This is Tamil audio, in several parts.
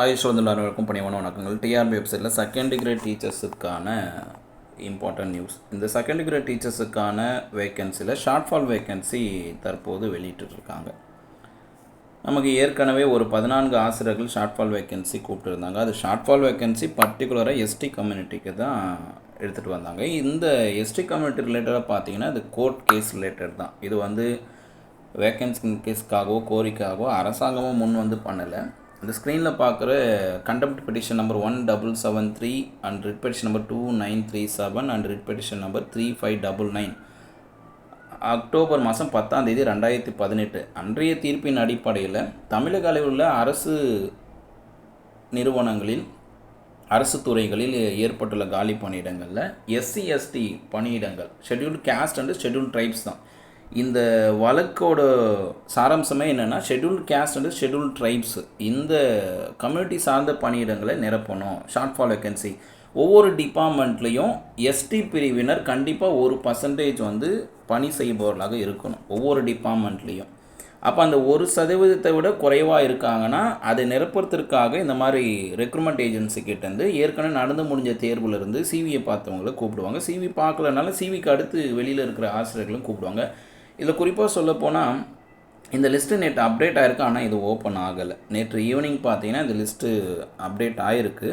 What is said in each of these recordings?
ஆயுஷ் வந்து எல்லாருக்கும் பணிவான வணக்கங்கள். டிஆர்பி வெப்சைட்டில் செகண்ட் கிரேட் டீச்சர்ஸுக்கான இம்பார்ட்டன்ட் நியூஸ் இந்த செகண்ட் கிரேட் டீச்சர்ஸுக்கான வேக்கன்சியில் ஷார்ட் ஃபால் வேக்கன்சி தற்போது வெளியிட்டுருக்காங்க. நமக்கு ஏற்கனவே ஒரு பதினான்கு ஆசிரியர்கள் ஷார்ட் ஃபால் வேக்கன்சி கூப்பிட்டுருந்தாங்க. அது ஷார்ட் ஃபால் வேக்கன்சி பர்டிகுலராக எஸ்டி கம்யூனிட்டிக்கு தான் எடுத்துகிட்டு வந்தாங்க. இந்த எஸ்டி கம்யூனிட்டி ரிலேட்டடாக பார்த்தீங்கன்னா இது கோர்ட் கேஸ் ரிலேட்டட் தான். இது வந்து வேக்கன்சி கேஸ்க்காகவோ கோரிக்கையாகவோ அரசாங்கமும் முன் வந்து பண்ணலை. இந்த ஸ்க்ரீனில் பார்க்குற contempt petition number one double seven three and writ petition number two nine three seven and writ petition number three five double nine October மாதம் பத்தாம் தேதி ரெண்டாயிரத்தி பதினெட்டு. அன்றைய தீர்ப்பின் அடிப்படையில் தமிழக அளவில் உள்ள அரசு நிறுவனங்களில் அரசு துறைகளில் ஏற்பட்டுள்ள காலி பணியிடங்களில் எஸ்சி எஸ்டி பணியிடங்கள் scheduled caste and scheduled tribes தான். இந்த வழக்கோட சாராம்சமே என்னென்னா scheduled caste and scheduled tribes இந்த கம்யூனிட்டி சார்ந்த பணியிடங்களை நிரப்பணும் ஷார்ட் ஃபால் வேக்கன்சி ஒவ்வொரு டிபார்ட்மெண்ட்லேயும் எஸ்டி பிரிவினர் கண்டிப்பாக ஒரு பர்சன்டேஜ் வந்து பணி செய்பவர்களாக இருக்கணும் ஒவ்வொரு டிபார்ட்மெண்ட்லேயும் அப்போ அந்த ஒரு சதவீதத்தை விட குறைவாக இருக்காங்கன்னா அதை நிரப்புறத்திற்காக இந்த மாதிரி ரெக்ரூட்மெண்ட் ஏஜென்சி கிட்டேருந்து ஏற்கனவே நடந்து முடிஞ்ச தேர்வுலேருந்து சிவியை பார்த்தவங்கள கூப்பிடுவாங்க. சிவி பார்க்கலனால சிவிக்கு அடுத்து வெளியில் இருக்கிற ஆசிரியர்களும் கூப்பிடுவாங்க. இதில் குறிப்பாக சொல்லப்போனால் இந்த லிஸ்ட்டு நேற்று அப்டேட் ஆகிருக்கு ஆனால் இது ஓப்பன் ஆகலை. நேற்று ஈவினிங் பார்த்தீங்கன்னா இந்த லிஸ்ட்டு அப்டேட் ஆகிருக்கு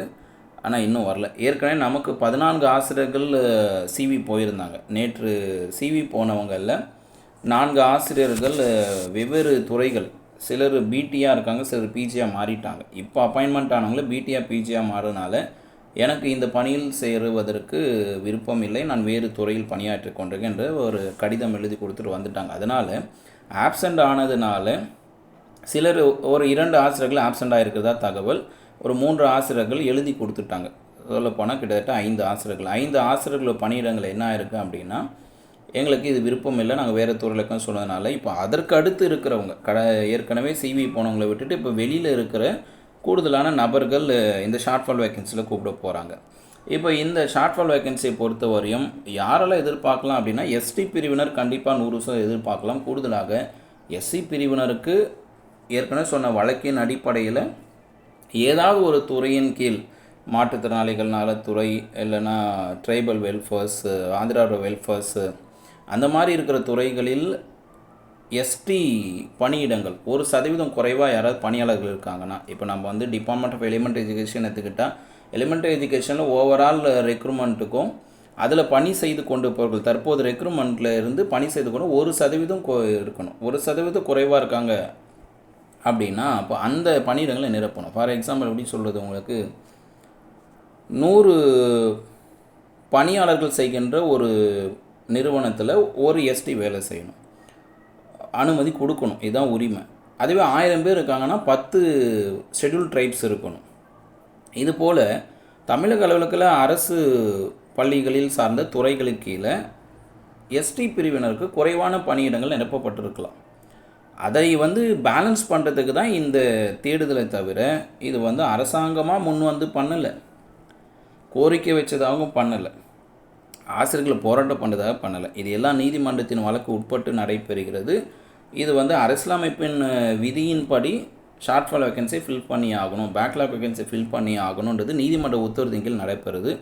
ஆனால் இன்னும் வரல. ஏற்கனவே நமக்கு பதினான்கு ஆசிரியர்கள் சிவி போயிருந்தாங்க. நேற்று சிவி போனவங்களில் நான்கு ஆசிரியர்கள் வெவ்வேறு துறைகள். சிலர் பிடியாக இருக்காங்க சிலர் பிஜியாக மாறிட்டாங்க. இப்போ அப்பாயின்மெண்ட் ஆனவங்கள பிடிஆர் பிஜியாக மாறினால எனக்கு இந்த பணியில் சேருவதற்கு விருப்பம் இல்லை. நான் வேறு துறையில் பணியாற்றி கொண்டிருக்கேன் என்று ஒரு கடிதம் எழுதி கொடுத்துட்டு வந்துட்டாங்க. அதனால் ஆப்சண்ட் ஆனதுனால சிலர் ஒரு இரண்டு ஆசிரியர்கள் ஆப்சண்ட் ஆகிருக்கிறதா தகவல் ஒரு மூன்று ஆசிரியர்கள் எழுதி கொடுத்துட்டாங்க. சொல்லப்போனால் கிட்டத்தட்ட ஐந்து ஆசிரியர்கள். ஐந்து ஆசிரியர்கள் பணியிடங்கள் என்ன ஆயிருக்கு அப்படின்னா எங்களுக்கு இது விருப்பம் இல்லை. நாங்கள் வேறு துறையிலக்கம் சொன்னதுனால இப்போ அதற்கு அடுத்து இருக்கிறவங்க கட ஏற்கனவே சிவி போனவங்களை விட்டுட்டு இப்போ வெளியில் இருக்கிற கூடுதலான நபர்கள் இந்த ஷார்ட் ஃபால் வேக்கன்சியில் கூப்பிட போகிறாங்க இப்போ இந்த ஷார்ட் ஃபால் வேக்கன்சியை பொறுத்த வரையும் யாரெல்லாம் எதிர்பார்க்கலாம் அப்படின்னா எஸ்டி பிரிவினர் கண்டிப்பாக நூறு சதவீதம் எதிர்பார்க்கலாம். கூடுதலாக எஸ்சி பிரிவினருக்கு ஏற்கனவே சொன்ன வழக்கின் அடிப்படையில் ஏதாவது ஒரு துறையின் கீழ் மாற்றுத்திறனாளிகள் நலத்துறை இல்லைன்னா ட்ரைபல் வெல்ஃபேர்ஸு ஆந்திராவோட வெல்ஃபேர்ஸு அந்த மாதிரி இருக்கிற துறைகளில் எஸ்டி பணியிடங்கள் ஒரு சதவீதம் குறைவாக யாராவது பணியாளர்கள் இருக்காங்கன்னா இப்போ நம்ம வந்து டிபார்ட்மெண்ட் ஆஃப் எலிமெண்ட் எஜுகேஷன் எடுத்துக்கிட்டால் எலிமெண்ட்ரி எஜுகேஷனில் ஓவரால் ரெக்ரூட்மெண்ட்டுக்கும் அதில் பணி செய்து கொண்டு போர்கள் தற்போது ரெக்ரூட்மெண்ட்டில் இருந்து பணி செய்து கொண்டு ஒரு சதவீதம் இருக்கணும். ஒரு சதவீதம் குறைவாக இருக்காங்க அப்படின்னா அப்போ அந்த பணியிடங்களை நிரப்பணும். ஃபார் எக்ஸாம்பிள் எப்படி சொல்கிறது உங்களுக்கு? நூறு பணியாளர்கள் செய்கின்ற ஒரு நிறுவனத்தில் ஒரு எஸ்டி வேலை செய்யணும். அனுமதி கொடுக்கணும். இதுதான் உரிமை. அதுவே ஆயிரம் பேர் இருக்காங்கன்னா பத்து ஷெட்யூல் ட்ரைப்ஸ் இருக்கணும். இது போல் தமிழக அளவுலக்கில் அரசு பள்ளிகளில் சார்ந்த துறைகளுக்கு கீழே எஸ்டி பிரிவினருக்கு குறைவான பணியிடங்கள் நிரப்பப்பட்டிருக்கலாம். அதை வந்து பேலன்ஸ் பண்ணுறதுக்கு தான் இந்த தேடுதலை தவிர இது வந்து அரசாங்கமாக முன் வந்து பண்ணலை. கோரிக்கை வச்சதாகவும் பண்ணலை. ஆசிரியர்களை போராட்டம் பண்ணதாக பண்ணலை. இது எல்லாம் நீதிமன்றத்தின் வழக்கு உட்பட்டு நடைபெறுகிறது. இது வந்து அரசியலமைப்பின் விதியின்படி ஷார்ட் ஃபால் வேக்கன்சி ஃபில் பண்ணி ஆகணும். பேக்லாக் வேக்கன்சி ஃபில் பண்ணி ஆகணுன்றது நீதிமன்ற உத்தரவின் கீழ் நடைபெறுது.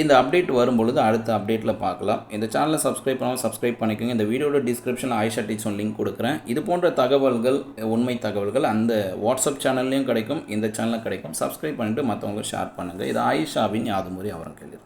இந்த அப்டேட் வரும்பொழுது அடுத்த அப்டேட்டில் பார்க்கலாம். இந்த சேனலை சப்ஸ்கிரைப் பண்ணாமல் சப்ஸ்கிரைப் பண்ணிக்கோங்க. இந்த வீடியோட டிஸ்கிரிப்ஷனில் ஆயிஷா டீச்சர் லிங்க் கொடுக்குறேன். இது போன்ற தகவல்கள் உண்மை தகவல்கள் அந்த வாட்ஸ்அப் சேனல்லையும் கிடைக்கும். இந்த சேனலில் கிடைக்கும். சப்ஸ்கிரைப் பண்ணிவிட்டு மற்றவங்க ஷேர் பண்ணுங்கள் இது ஆயிஷாவின் யாதுமுறை அவர்கள் கேள்வி